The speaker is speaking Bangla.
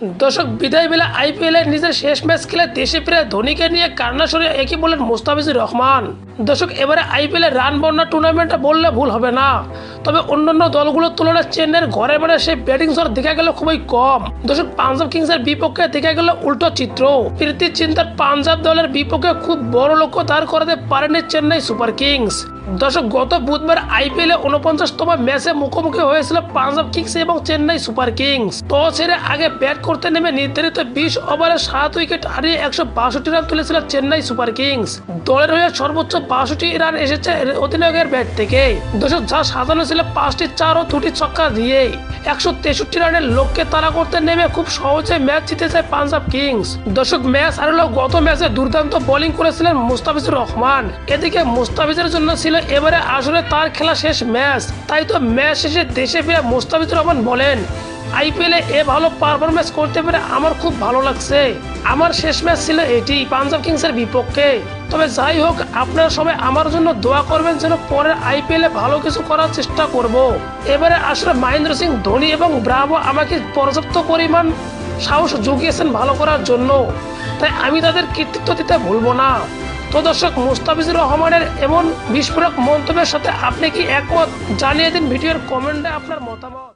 দর্শক, বিদায় বেলা আইপিএলে নিজের শেষ ম্যাচ খেলে দেশে ফিরে ধোনিকে নিয়ে কান্না সরে একই বললেন মুস্তাফিজুর রহমান। দর্শক, এবারে আইপিএলে রান বন্যা টুর্নামেন্টটা বললে ভুল হবে না। তবে অন্যান্য দলগুলোর তুলনায় চেন্নাইয়ের ঘরে মানে সেই ব্যাটিং ঝড় দেখা গেল খুবই কম। দর্শক, পাঞ্জাব কিংসের বিপক্ষে দেখা গেল উল্টো চিত্র। প্রীতি চিন্তার পাঞ্জাব দলের বিপক্ষে খুব বড় লক্ষ্য দাঁড় করাতে পারেনি চেন্নাই সুপার কিংস। দর্শক, গত বুধবার আইপিএল এ উনপঞ্চাশতম ম্যাচে মুখোমুখি হয়েছিল পাঞ্জাব কিংস এবং চেন্নাই সুপার কিংস। টস হেরে আগে ব্যাট করতে নেমে নির্ধারিত বিশ ওভারে সাত উইকেট হারিয়ে একশো বাষট্টি রান তুলেছিল চেন্নাই সুপার কিংস। দলের হয়ে সর্বোচ্চ বাষট্টি রান এসেছে অধিনায়কের ব্যাট থেকে। দর্শক, যা সাজানো ছিল পাঁচটি চার ও দুটি ছক্কা দিয়ে একশো তেষট্টি রানের লক্ষ্যে তারা করতে নেমে খুব সহজে ম্যাচ জিতেছে পাঞ্জাব কিংস। দর্শক, ম্যাচ হারলেও গত ম্যাচে দুর্দান্ত বোলিং করেছিলেন মুস্তাফিজুর রহমান। এদিকে মুস্তাফিজের জন্য ছিল এবারে আসলে তার খেলা শেষ ম্যাচ। তাই তো ম্যাচ শেষে দেশে ফিরে মুস্তাফিজুর রহমান বলেন আইপিএলে এ ভালো পারফরমেন্স করতে পেরে আমার খুব ভালো লাগছে। আমার শেষ ম্যাচ ছিল এটি পাঞ্জাব কিংসের বিপক্ষে। তবে যাই হোক, আপনারা সবাই আমার জন্য দোয়া করবেন যেন পরের আইপিএলে ভালো কিছু করার চেষ্টা করব। এবারে আসলে মহেন্দ্র সিং ধোনি এবং ব্রাভো আমাকে পর্যাপ্ত পরিমাণ সাহস জুগিয়েছেন ভালো করার জন্য। তাই আমি তাদের কৃতিত্ব দিতে ভুলবো না। তো দর্শক মুস্তাফিজুর রহমানের এমন বিস্ফোরক মন্তব্যের সাথে আপনি কি একমত? জানিয়ে দিন ভিডিওর কমেন্টে আপনার মতামত।